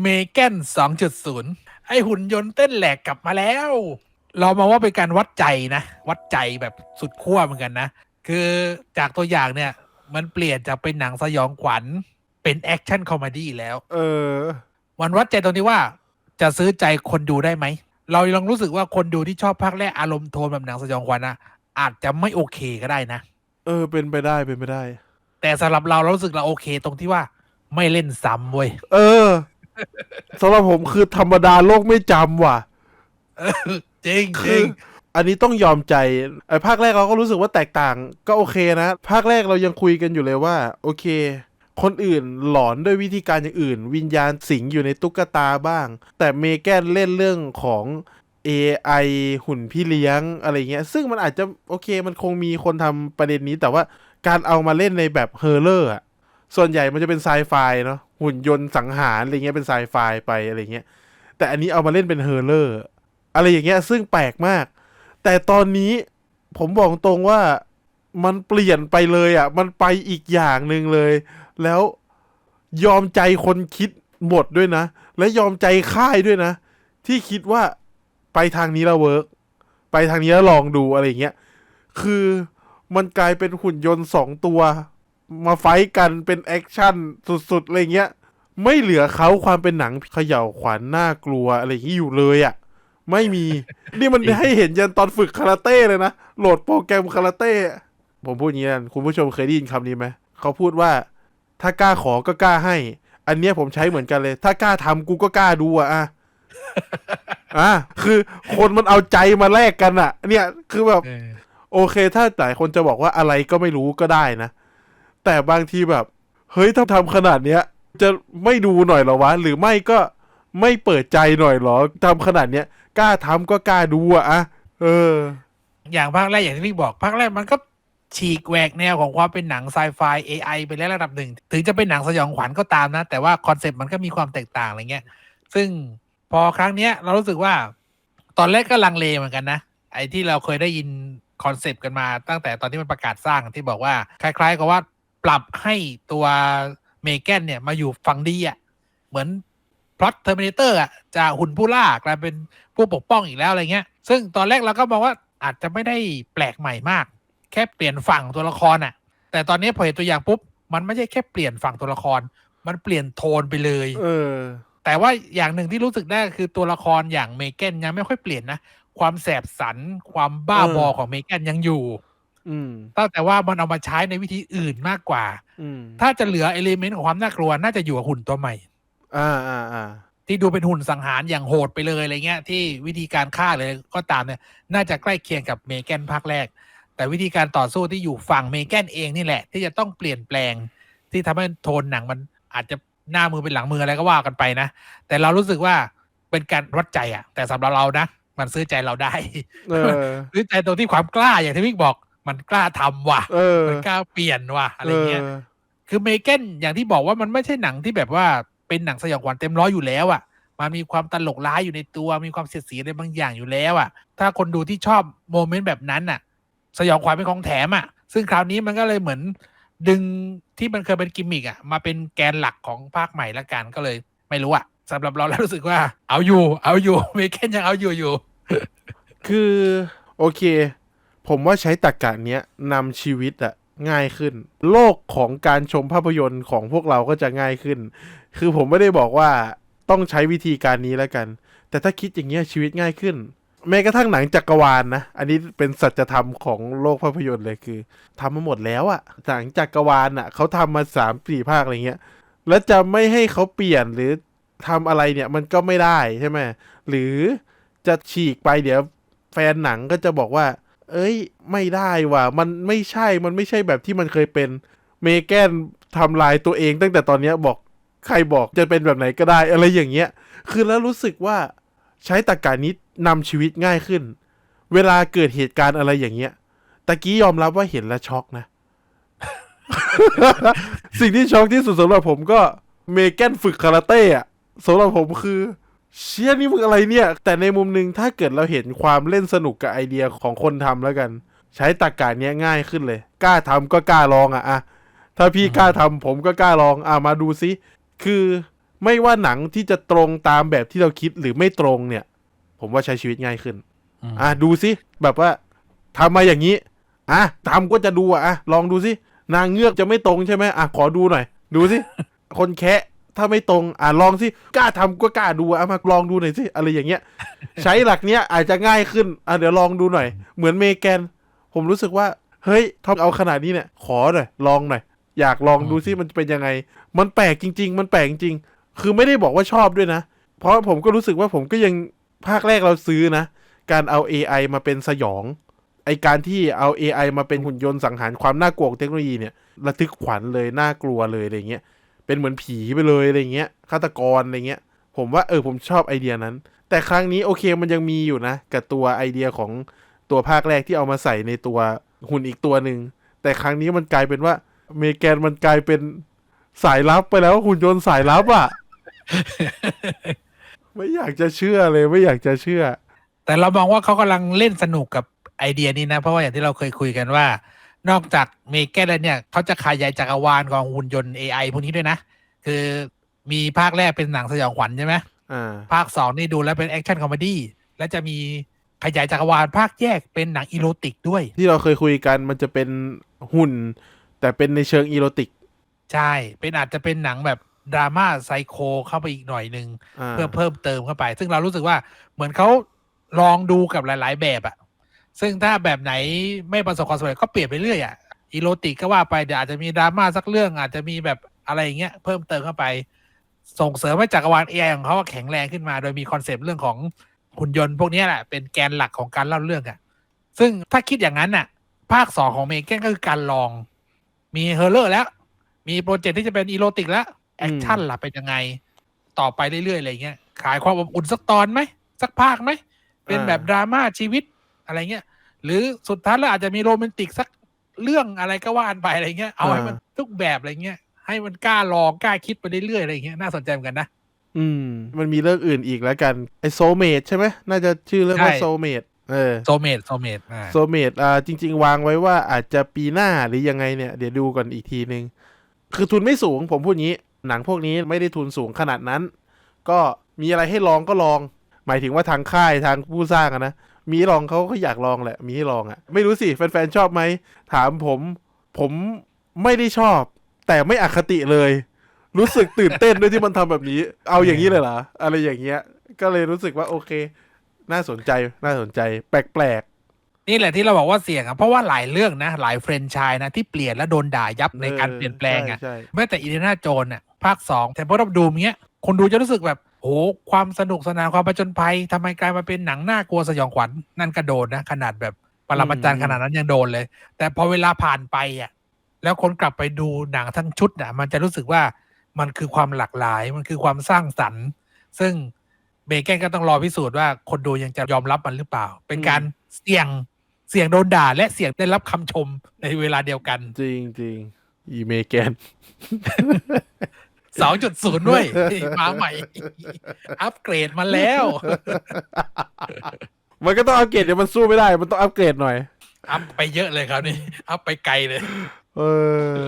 เมแกน2.0 ไอหุ่นยนต์เต้นแหลกกลับมาแล้ว เรามาว่าเป็นการวัดใจนะ วัดใจแบบสุดขั้วเหมือนกันนะ คือจากตัวอย่างเนี่ย มันเปลี่ยนจากเป็นหนังสยองขวัญเป็นแอคชั่นคอมเมดี้แล้ว เออ มันวัดใจตรงที่ว่าจะซื้อใจคนดูได้ไหม เราลองรู้สึกว่าคนดูที่ชอบภาคแรกอารมณ์โทนแบบหนังสยองขวัญนะอาจจะไม่โอเคก็ได้นะ เออ เป็นไปได้เป็นไปได้ แต่สำหรับเราเรารู้สึกเราโอเคตรงที่ว่าไม่เล่นซ้ำเว้ย เออ สำหรับผมคือธรรมดาโลกไม่จำว่ะ จริงจคืริอง อันนี้ต้องยอมใจไอ้ภาคแรกเราก็รู้สึกว่าแตกต่าง ก็โอเคนะ ภาคแรกเรายังคุยกันอยู่เลยว่า โอเค คนอื่นหลอนด้วยวิธีการอย่างอื่น วิญญาณสิงอยู่ในตุ๊กตาบ้าง แต่เมแกนเล่นเรื่องของ AI หุ่นพี่เลี้ยงอะไรเงี้ย ซึ่งมันอาจจะโอเคมันคงมีคนทำประเด็นนี้แต่ว่าการเอามาเล่นในแบบเฮอร์เลอร์อะ ส่วนใหญ่มันจะเป็นไซไฟเนาะหุ่นยนต์สังหารอะไรเงี้ยเป็นไซไฟไปอะไรเงี้ย แต่อันนี้เอามาเล่นเป็นเฮอร์เลอร์อะไรอย่างเงี้ยซึ่งแปลกมาก แต่ตอนนี้ผมบอกตรงว่ามันเปลี่ยนไปเลยอะ มันไปอีกอย่างหนึ่งเลย แล้วยอมใจคนคิดหมดด้วยนะ และยอมใจค่ายด้วยนะ ที่คิดว่าไปทางนี้แล้วเวิร์กไปทางนี้แล้วลองดูอะไรเงี้ยคือมันกลายเป็นหุ่นยนต์สองตัว มาไฟท์กันเป็นแอคชั่นสุดๆอะไรเงี้ย ไม่เหลือเขาความเป็นหนังเขย่าวขวัญน่ากลัวอะไรอย่างนี้อยู่เลยอะ่ะ ไม่มี นี่มันให้เห็นยันตอนฝึกคาราเต้เลยนะ โหลดโปรแกรมคาราเต้ผมพูดอย่างนี้นะคุณผู้ชมเคยได้ยินคำนี้ไหมเขาพูดว่า ถ้ากล้าขอก็กล้าให้ อันเนี้ยผมใช้เหมือนกันเลย ถ้ากล้าทำกูก็กล้าดูอะอะอะคือคนมันเอาใจมาแลกกันอะเนี่ยคือแบบเออโอเคถ้าหลายคนจะบอกว่าอะไรก็ไม่รู้ก็ได้นะ แต่บางทีแบบ เฮ้ยถ้าทำขนาดเนี้ย จะไม่ดูหน่อยเหรอวะ หรือไม่ก็ไม่เปิดใจหน่อยเหรอทำขนาดเนี้ยกล้าทำก็กล้าดูอะอะเออ อย่างภาคแรกอย่างที่พี่บอกภาคแรกมันก็ฉีกแหวกแนวของความเป็นหนังไซไฟ AI ไปแล้วระดับหนึ่ง ถึงจะเป็นหนังสยองขวัญก็ตามนะ แต่ว่าคอนเซปต์มันก็มีความแตกต่างอะไรเงี้ย ซึ่งพอครั้งเนี้ยเรารู้สึกว่า ตอนแรกก็ลังเลเหมือนกันนะ ไอ้ที่เราเคยได้ยินคอนเซปต์กันมาตั้งแต่ตอนที่มันประกาศสร้างที่บอกว่า คล้าย ๆ กับว่า ปรับให้ตัวเมแกนเนี่ยมาอยู่ฝั่งดีอะ่ะเหมือนพล็อตเทอร์มินเตอร์อะจากหุ่นผู้ล่ากลายเป็นผู้ปกป้องอีกแล้วอะไรเงี้ย ซึ่งตอนแรกเราก็มองว่าอาจจะไม่ได้แปลกใหม่มาก แค่เปลี่ยนฝั่งตัวละครอะ แต่ตอนนี้พอเห็นตัวอย่างปุ๊บ มันไม่ใช่แค่เปลี่ยนฝั่งตัวละคร มันเปลี่ยนโทนไปเลย เออ แต่ว่าอย่างหนึ่งที่รู้สึกได้คือตัวละครอย่างเมแกนยังไม่ค่อยเปลี่ยนนะ ความแสบสันความบ้าเออบอของเมแกนยังอยู่ อืมตั้งแต่ว่ามันเอามาใช้ในวิธีอื่นมากกว่า อืม ถ้าจะเหลือเอลิเมนต์ของความน่ากลัว น่าจะอยู่กับหุ่นตัวใหม่ อ่าอ่าอ่าที่ดูเป็นหุ่นสังหารอย่างโหดไปเลยอะไรเงี้ย ที่วิธีการฆ่าเลยก็ตามเนี่ย น่าจะใกล้เคียงกับเมแกนภาคแรก แต่วิธีการต่อสู้ที่อยู่ฝั่งเมแกนเองนี่แหละ ที่จะต้องเปลี่ยนแปลง ที่ทำให้โทนหนังมันอาจจะหน้ามือเป็นหลังมืออะไรก็ว่ากันไปนะ แต่เรารู้สึกว่าเป็นการวัดใจอะแต่สำหรับเรานะมันซื้อใจเราได้เออซื้อใจตรงที่ความกล้าอย่างที่พี่บอก มันกล้าทำว่ะ เออ มันกล้าเปลี่ยนว่ะอะไรเงี้ยออคือเมแกนอย่างที่บอกว่ามันไม่ใช่หนังที่แบบว่าเป็นหนังสยองขวัญเต็มร้อยอยู่แล้วอะ่ะ มันมีความตลกร้ายอยู่ในตัว มีความเสียดสีอะไรบางอย่างอยู่แล้วอะ่ะ ถ้าคนดูที่ชอบโมเมนต์แบบนั้นอะ สยองขวัญเป็นของแถมอะ่ะ ซึ่งคราวนี้มันก็เลยเหมือน ดึงที่มันเคยเป็นกิมมิกอะ่ะ มาเป็นแกนหลักของภาคใหม่ละกันก็เลยไม่รู้อะ่ะสำหรับเราแล้วรู้สึกว่าเอาอยู่ เอาอยู่เมแกนยังเอาอยู่อยู่ คือโอเค ผมว่าใช้ตรรกะเนี้ยนำชีวิตอะง่ายขึ้น โลกของการชมภาพยนตร์ของพวกเราก็จะง่ายขึ้น คือผมไม่ได้บอกว่าต้องใช้วิธีการนี้แล้วกัน แต่ถ้าคิดอย่างเงี้ยชีวิตง่ายขึ้น แม้กระทั่งหนังจักรวาลนะอันนี้เป็นสัจธรรมของโลกภาพยนตร์เลยคือทำมาหมดแล้วอะหนังจักรวาลอะเขาทำมาสามสี่ภาคอะไรเงี้ยแล้วจะไม่ให้เขาเปลี่ยนหรือทำอะไรเนี่ยมันก็ไม่ได้ใช่ไหมหรือจะฉีกไปเดี๋ยวแฟนหนังก็จะบอกว่า เอ้ย ไม่ได้ว่ะ มันไม่ใช่ มันไม่ใช่แบบที่มันเคยเป็น เมแกนทำลายตัวเองตั้งแต่ตอนนี้บอกใครบอกจะเป็นแบบไหนก็ได้ อะไรอย่างเงี้ย คือแล้วรู้สึกว่าใช้ตรรการนี้นำชีวิตง่ายขึ้น เวลาเกิดเหตุการณ์อะไรอย่างเงี้ย ตะกี้ยอมรับว่าเห็นแล้วช็อกนะ สิ่งที่ช็อกที่สุดสำหรับผมก็เมแกนฝึกคาราเต้อะสำหรับผมคือ เชี่ยนี่มึงอะไรเนี่ย แต่ในมุมหนึ่งถ้าเกิดเราเห็นความเล่นสนุกกับไอเดียของคนทำแล้วกัน ใช้ตรรกาเนี้ยง่ายขึ้นเลย กล้าทำก็กล้าลองอะอะถ้าพี่กล้าทำผมก็กล้าลองอะมาดูซิคือไม่ว่าหนังที่จะตรงตามแบบที่เราคิดหรือไม่ตรงเนี่ย ผมว่าใช้ชีวิตง่ายขึ้นอืมอะดูสิแบบว่าทำมาอย่างนี้อะทำก็จะดูอะอะลองดูสินางเงือกจะไม่ตรงใช่ไหมอะขอดูหน่อย ดูสิคนแคะ ถ้าไม่ตรงอะลองสิกล้าทำก็กล้าดูอะมาลองดูหน่อยสิอะไรอย่างเงี้ย ใช้หลักเนี้ยอาจจะง่ายขึ้นอะเดี๋ยวลองดูหน่อย เหมือนเมแกน ผมรู้สึกว่า เฮ้ยทำเอาขนาดนี้เนี่ย ขอหน่อยลองหน่อยอยากลองดูซิมันเป็นยังไง มันแปลกจริง ๆ มันแปลกจริง คือไม่ได้บอกว่าชอบด้วยนะ เพราะผมก็รู้สึกว่าผมก็ยังภาคแรกเราซื้อนะ การเอา AI มาเป็นสยอง ไอการที่เอา AI มาเป็นหุ่นยนต์สังหารความน่ากลัวของเทคโนโลยีเนี่ยระทึกขวัญเลยน่ากลัวเลยอะไรเงี้ย เป็นเหมือนผีไปเลยอะไรเงี้ยฆาตกรอะไรเงี้ย ผมว่าเออผมชอบไอเดียนั้น แต่ครั้งนี้โอเคมันยังมีอยู่นะ กับตัวไอเดียของตัวภาคแรกที่เอามาใส่ในตัวหุ่นอีกตัวหนึ่งแต่ครั้งนี้มันกลายเป็นว่า เมแกนมันกลายเป็นสายลับไปแล้วหุ่นยนต์สายลับอะ่ะ ไม่อยากจะเชื่อเลยไม่อยากจะเชื่อ แต่เรามองว่าเขากำลังเล่นสนุกกับไอเดียนี้นะ เพราะว่าอย่างที่เราเคยคุยกันว่า นอกจากเมแกนแล้วเนี่ยเขาจะขยายจักรวาลของหุ่นยนต์ AI พวกนี้ด้วยนะ คือมีภาคแรกเป็นหนังสยองขวัญใช่ไหมอ่าภาคสองนี่ดูแล้วเป็นแอคชั่นคอมเมดี้และจะมีขยายจักรวาลภาคแยกเป็นหนังอีโรติกด้วย ที่เราเคยคุยกันมันจะเป็นหุ่น แต่เป็นในเชิงอีโรติก ใช่ เป็นอาจจะเป็นหนังแบบดราม่าไซโคเข้าไปอีกหน่อยหนึ่งอ่าเพื่อเพิ่มเติมเข้าไป ซึ่งเรารู้สึกว่าเหมือนเขาลองดูกับหลาย ๆ แบบอะ ซึ่งถ้าแบบไหนไม่ประสบความสำเร็จก็เปลี่ยนไปเรื่อยอะอีโรติกก็ว่าไปเดี๋ยวอาจจะมีดราม่าสักเรื่อง อาจจะมีแบบอะไรอย่างเงี้ยเพิ่มเติมเข้าไป ส่งเสริมให้จักรวาล AI ของเขาแข็งแรงขึ้นมา โดยมีคอนเซปต์เรื่องของหุ่นยนต์พวกเนี้ยแหละเป็นแกนหลักของการเล่าเรื่องอะซึ่งถ้าคิดอย่างนั้นน่ะ ภาคสองของเมเกนก็คือการลอง มีเฮอร์เลอร์แล้ว มีโปรเจกต์ที่จะเป็นอีโรติกแล้วแอคชั่นล่ะเป็นยังไง ต่อไปเรื่อยๆอะไรเงี้ย ขายความอบอุ่นสักตอนไหมสักภาคไหมเป็นแบบดราม่าชีวิต อะไรเงี้ยหรือสุดท้ายแล้วอาจจะมีโรแมนติกสักเรื่องอะไรก็ว่ากันไปอะไรเงี้ยเอาให้มันทุกแบบอะไรเงี้ยให้มันกล้าลองกล้าคิดไปเรื่อยๆอะไรเงี้ยน่าสนใจเหมือนกันนะอืม มันมีเรื่องอื่นอีกแล้วกันไอโซเมดใช่ไหมน่าจะชื่อเรื่องว่าใช่โซเมดเออโซเมดโซเมดอ่าโซเมดอ่าจริง ๆ วางไว้ว่าอาจจะปีหน้าหรือยังไงเนี่ย เดี๋ยวดูก่อนอีกทีนึง คือทุนไม่สูงผมพูดงี้ หนังพวกนี้ไม่ได้ทุนสูงขนาดนั้น ก็มีอะไรให้ลองก็ลอง หมายถึงว่าทางค่ายทางผู้สร้างอะนะ มีให้ลองเขาก็อยากลองแหละ มีให้ลองอะไม่รู้สิแฟนๆชอบไหม ถามผม ผมไม่ได้ชอบ แต่ไม่อคติเลย รู้สึกตื่นเต้นด้วยที่มันทำแบบนี้ เอาอย่างนี้เลยเหรอ อะไรอย่างเงี้ย ก็เลยรู้สึกว่าโอเค น่าสนใจ น่าสนใจ แปลกนี่แหละที่เราบอกว่าเสี่ยงอะเพราะว่าหลายเรื่องนะ หลายเฟรนไชายนะ ที่เปลี่ยนแล้วโดนด่ายับๆในการเปลี่ยนแปลงอะใช่ใช่แม้แต่อีเดนาโจนน่ะภาคสองแต่พอเราดูเนี้ยคนดูจะรู้สึกแบบ โหความสนุกสนานความประจนภัยทำไมกลายมาเป็นหนังน่ากลัวสยองขวัญนั่นก็โดนนะ ขนาดแบบปรมาจารย์ขนาดนั้นยังโดนเลย แต่พอเวลาผ่านไปอะแล้วคนกลับไปดูหนังทั้งชุดน่ะ มันจะรู้สึกว่ามันคือความหลากหลาย มันคือความสร้างสรรค์ ซึ่งเบเกนก็ต้องรอพิสูจน์ว่าคนดูยังจะยอมรับมันหรือเปล่า เป็นการเสี่ยงเสี่ยงโดนด่า และเสี่ยงได้รับคำชมในเวลาเดียวกัน จริงจริงอีเมแกน สองจุดศูนย์ด้วยมาใหม่ อัปเกรดมาแล้ว มันก็ต้องอัปเกรดเดี๋ยวมันสู้ไม่ได้ มันต้องอัปเกรดหน่อย อัพไปเยอะเลยครับนี่ อัพไปไกลเลย เออ